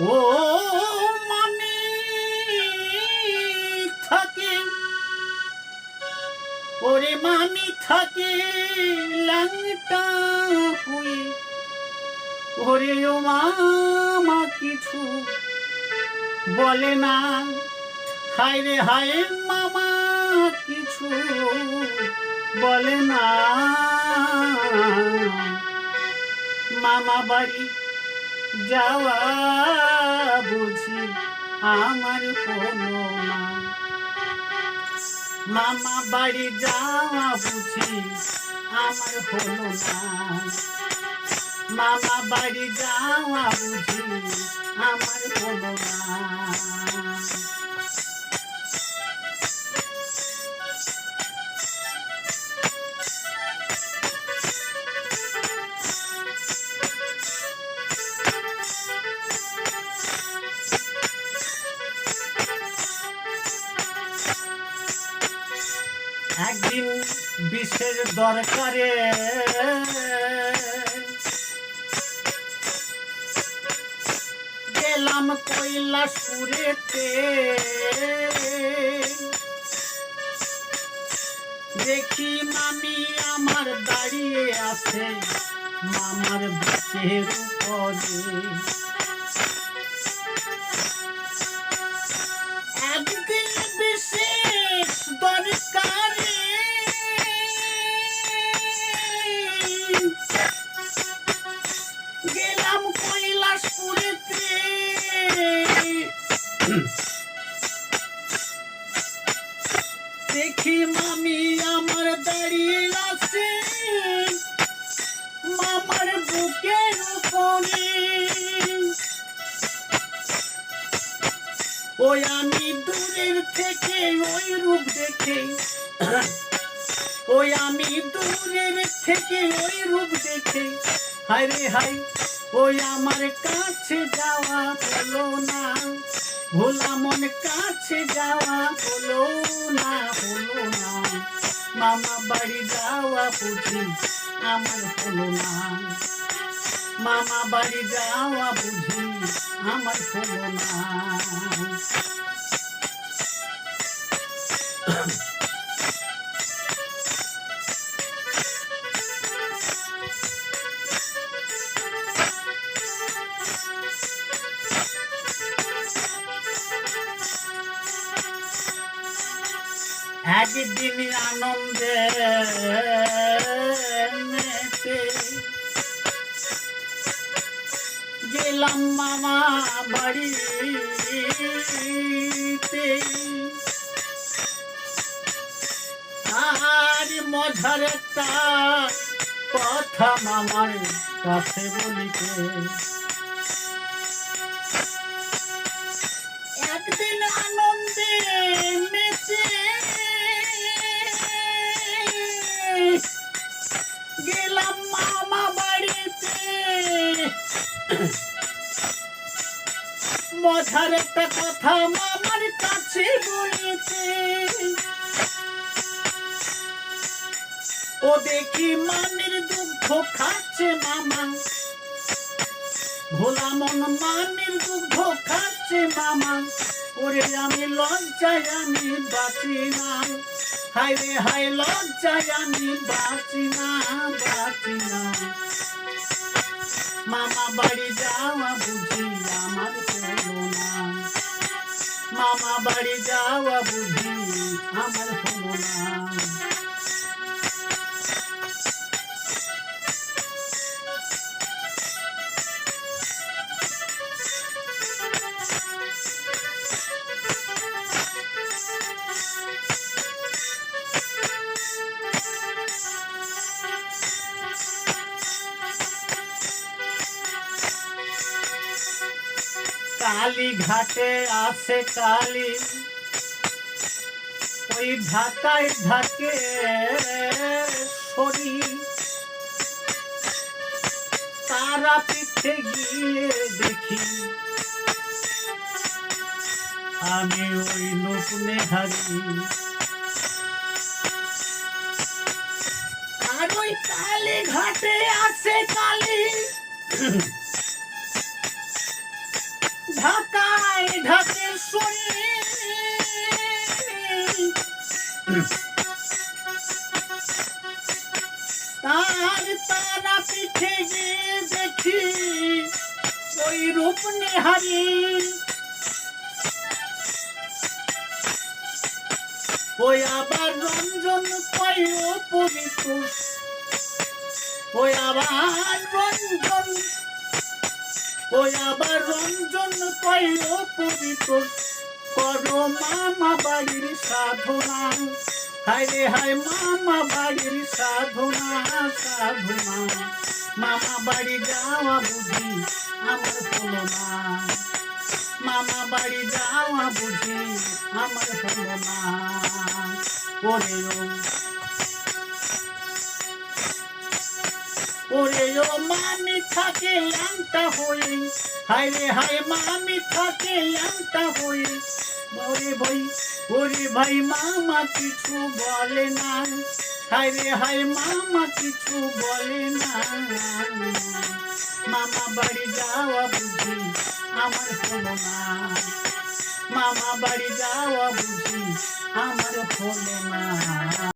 ও মানে থাকে। ওরে মামি, থাকে ল্যাংটা হয়ে ওরে ও মামা, কিছু বলে না। হায় রে, হায় মামা, কিছু বলে না। মামা বাড়ি যাওয়া বুঝি আমার কোনো মামা বাড়ি যাওয়া বুঝি আমার হলো মামা বাড়ি যাওয়া বুঝি বিশেষ দরকারে। গেলাম কৈলাসপুরেতে। দেখি মামি আমার দাঁড়িয়ে আছে মামার বুকের উপরে। দেখি মামি আমার দাঁড়িয়ে আছে। মামার বুকের উপরে ওই আমি দূরের থেকে ওই রূপ দেখে। ওই আমি দূরের থেকে ওই রূপ দেখে। হায় রে হাই ওই আমার কাছে যাওয়া হলো না। ভোলা মন কাছে যাওয়া হলো না হলো না। মামা বাড়ি যাওয়া বুঝি, আমার হলো না। মামা বাড়ি যাওয়া বুঝি, আমার হলো না। একদিন আনন্দে গেলাম মামা বাড়িতে। আর মজার একটা কথা মামার কাছে বলিতে মজার একটা কথা মামার কাছে বলেছে। ও দেখি মানের দুঃখ খাচ্ছে মামা। ভোলা মন মানের দুঃখ খাচ্ছে মামা। ওরে আমি লজ্জায় আমি বাঁচি না। হায় রে, হায় লজ্জায় আমি বাঁচি না বাঁচি না। মামা বাড়ি যাওয়া বুঝি আমার হলো না মামা বাড়ি যাওয়া বুঝি আমার কালী ঘাটে আসে কালী। ওই ঢাকায় ঢাকে সরি তারা পিঠে গিয়ে দেখি। আমি ওই নতুনে হারি আর ওই কালী ঘাটে আসে কালী। ঢাকায় ঢাকের শুনি তার তারা পিঠে গিয়ে দেখি ওই রূপ নেহারি ওই আবার রঞ্জন কয় পবিত্র। ওই আবার রঞ্জন ওই আবার রঞ্জন কয় পবিত্র। করো মামা বাড়ির সাধনা। হায় হায় মামা বাড়ির সাধনা সাধনা। মামা বাড়ি যাওয়া বুঝি আমার হলো না। মামা বাড়ি যাওয়া বুঝি আমার হলো না। ওরে ও। ওরে ও মামি থাকে ল্যাংটা হই। হায় রে হায় মামি থাকে ল্যাংটা হয়ে ওরে ভাই ওরে ভাই, মামা কিছু বলে না। হায় রে হায়, মামা কিছু বলে না। মামা বাড়ি যাওয়া বুঝি, আমার হলো না। মামা বাড়ি যাওয়া বুঝি, আমার হলো না।